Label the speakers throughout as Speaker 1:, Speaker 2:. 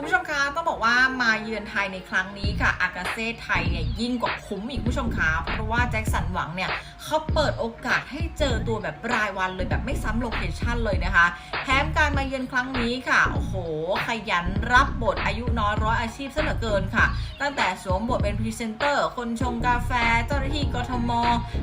Speaker 1: คุณผู้ชมคะ ต้องบอกว่ามาเยือนไทยในครั้งนี้ค่ะ อากาเซ่ไทยเนี่ยยิ่งกว่าคุ้มอีกผู้ชมคะเพราะว่าแจ็คสันหวังเนี่ยเขาเปิดโอกาสให้เจอตัวแบบรายวันเลยแบบไม่ซ้ำโลเคชั่นเลยนะคะแถมการมาเยือนครั้งนี้ค่ะโอ้โห ขยันรับบทอายุน้อยร้อยอาชีพซะเหลือเกินค่ะ ตั้งแต่สวมบทเป็นพรีเซนเตอร์ คนชงกาแฟ เจ้าหน้าที่กทม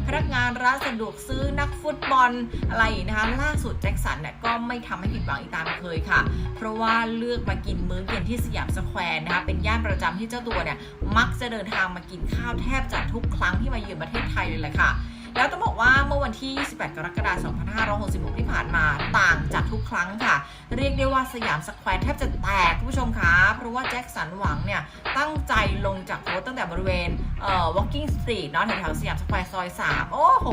Speaker 1: พนักงานร้านสะดวกซื้อนักฟุตบอลอะไรนะคะ ล่าสุดแจ็คสันเนี่ยก็ไม่ทำให้ผิดหวังอีกตามเคยค่ะ เพราะว่าเลือกมากินมื้อเย็นที่สยามสแควร์นะคะเป็นย่านประจำที่เจ้าตัวเนี่ยมักจะเดินทางมากินข้าวแทบจะทุกครั้งที่มาเยือนประเทศไทยเลยแหละค่ะแล้วต้องบอกว่าเมื่อวันที่ 28 กรกฎาคม 2566 ที่ผ่านมาต่างจากทุกครั้งค่ะ เรียกได้ว่าสยามสแควร์แทบจะแตกคุณผู้ชมคะเพราะว่าแจ็คสันหวังเนี่ยตั้งใจลงจาก รถตั้งแต่บริเวณเอ่อ walking street เนาะแถวๆสยามสแควร์ซอย 3 โอ้โห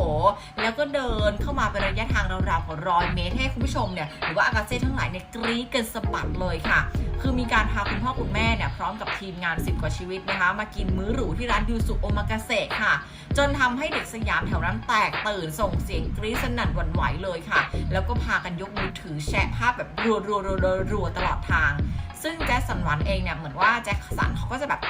Speaker 1: แล้วก็เดินเข้ามาเป็นระยะทางราวๆกว่าร้อยเมตรให้คุณผู้ชมเนี่ย หรือว่าอากาเซ่ทั้งหลายเนี่ยกรี๊ดกันสะบัดเลยค่ะ คือมีการพาคุณพ่อคุณแม่เนี่ย พร้อมกับทีมงาน 10 กว่าชีวิตนะคะ มากินมื้อหรูที่ร้านยูสุโอมากาเสะค่ะ จนทำให้เด็กสยามแถวนั้นแตกตื่นส่งเสียงกรี๊ดสนั่นหวั่นไหวเลยค่ะ แล้วก็พากันยกมือถือแชะภาพแบบรัวๆๆๆๆตลอดทาง ซึ่งแจ็คสันหวันเองเนี่ยเหมือนว่าแจ็คสันเขาก็จะแบบ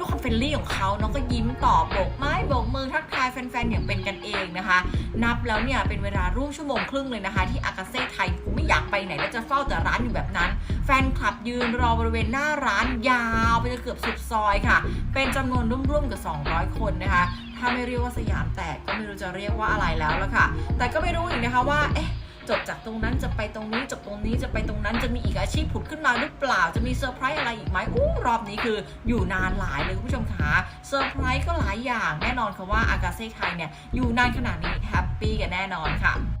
Speaker 1: ด้วยความเฟรนลี่ของเขาเนาะก็ยิ้มตอบโบกไม้โบกมือทักทายแฟนๆอย่างเป็นกันเองนะคะ นับแล้วเนี่ยเป็นเวลาร่วมชั่วโมงครึ่งเลยนะคะ ที่อากาเซ่ไทยกูไม่อยากไปไหนแล้วจะเฝ้าแต่ร้านอยู่แบบนั้น แฟนคลับยืนรอบริเวณหน้าร้านยาวไปจนเกือบสุดซอยค่ะ เป็นจำนวนร่วมๆกับ 200 คนนะคะ ถ้าไม่เรียกว่าสยามแตกก็ไม่รู้จะเรียกว่าอะไรแล้วละค่ะ แต่ก็ไม่รู้อีกนะคะว่าเอ๊ะ จบจากตรงนั้นจะไปตรงนี้จบตรงนี้จะไปตรงนั้นจะมีอีกอาชีพผุดขึ้นมาหรือเปล่าจะมีเซอร์ไพรส์อะไรอีกไหมอู้รอบนี้คืออยู่นานหลายเลยคุณผู้ชมคะเซอร์ไพรส์ก็หลายอย่างแน่นอนค่ะว่าอากาเซ่ไทยเนี่ยอยู่นานขนาดนี้แฮปปี้กันแน่นอนค่ะ